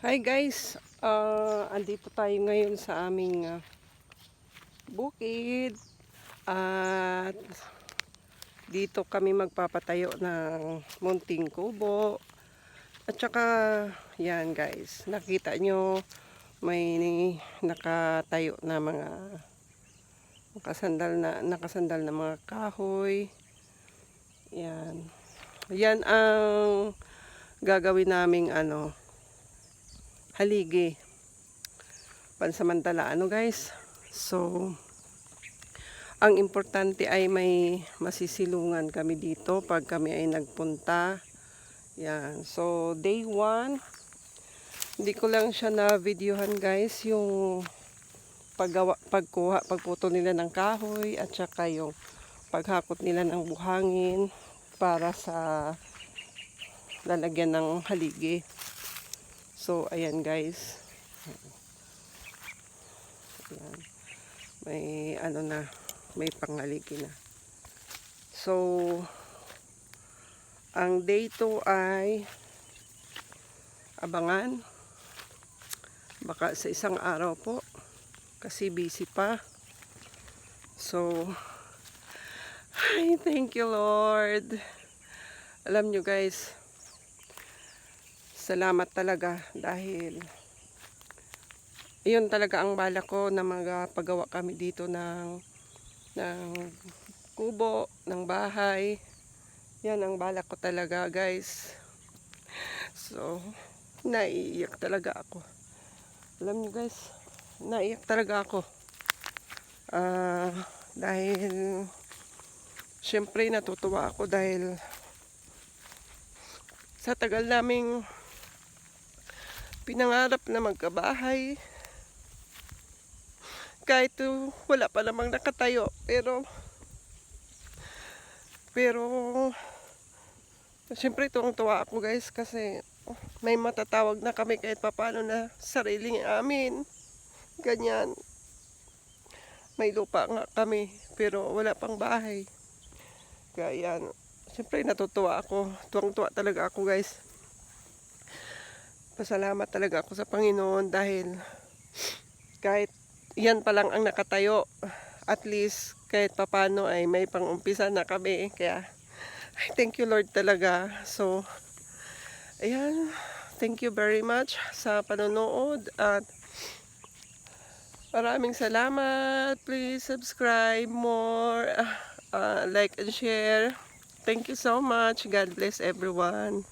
Hi guys, uh, andito tayo ngayon sa aming ah, bukid. At dito kami magpapatayo ng munting kubo. At saka yan guys, nakita nyo may nakatayo na mga nakasandal na nakasandal na mga kahoy. Yan. Yan ang gagawin naming ano haligi. Pansamantala ano guys? So ang importante ay may masisilungan kami dito pag kami ay nagpunta. Yan. So day 1 hindi ko lang siya na videohan guys yung paggawa, pagkuha, pagputo nila ng kahoy at saka yung paghakot nila ng buhangin para sa lalagyan ng haligi So, ayan guys. Ayan. May ano na, may pangaligi na. So, ang day 2 ay abangan. Baka sa isang araw po. Kasi busy pa. So, ay, thank you Lord. Alam nyo guys, salamat talaga dahil yun talaga ang bala ko na magpagawa kami dito ng ng kubo, ng bahay. Yan ang bala ko talaga guys. So, naiiyak talaga ako. Alam niyo guys, naiiyak talaga ako. Ah, dahil syempre natutuwa ako dahil sa tagal naming pinangarap na magkabahay. Kahit wala pa namang nakatayo. Pero, pero, siyempre tuwang tuwa ako guys kasi may matatawag na kami kahit papano na sariling amin. Ganyan. May lupa nga kami pero wala pang bahay. Kaya yan. Siyempre natutuwa ako. Tuwang tuwa talaga ako guys pasalamat talaga ako sa Panginoon dahil kahit yan pa lang ang nakatayo, at least kahit papano ay may pangumpisa na kami. Kaya, ay, thank you Lord talaga. So, ayan, thank you very much sa panonood at maraming salamat. Please subscribe more, uh, like and share. Thank you so much. God bless everyone.